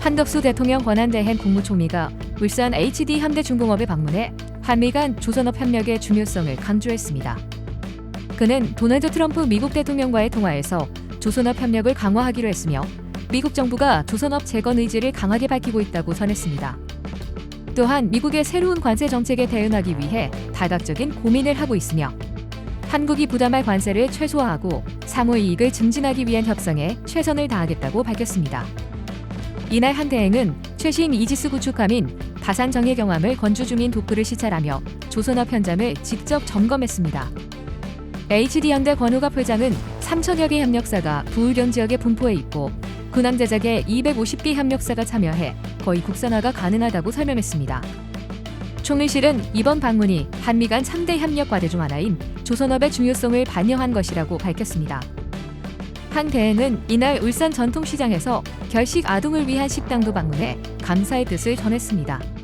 한덕수 대통령 권한대행 국무총리가 울산 HD 현대중공업에 방문해 한미 간 조선업 협력의 중요성을 강조했습니다. 그는 도널드 트럼프 미국 대통령과의 통화에서 조선업 협력을 강화하기로 했으며 미국 정부가 조선업 재건 의지를 강하게 밝히고 있다고 전했습니다. 또한 미국의 새로운 관세 정책에 대응하기 위해 다각적인 고민을 하고 있으며 한국이 부담할 관세를 최소화하고 상호 이익을 증진하기 위한 협상에 최선을 다하겠다고 밝혔습니다. 이날 한 대행은 최신 이지스 구축함인 다산 정예 경함을 건주 중인 도크를 시찰하며 조선업 현장을 직접 점검했습니다. HD 현대 권우갑 회장은 3천여 개 협력사가 부울경 지역에 분포해 있고 군함 제작에 250개 협력사가 참여해 거의 국산화가 가능하다고 설명했습니다. 총리실은 이번 방문이 한미 간 3대 협력 과제 중 하나인 조선업의 중요성을 반영한 것이라고 밝혔습니다. 한 대행은 이날 울산 전통시장에서 결식 아동을 위한 식당도 방문해 감사의 뜻을 전했습니다.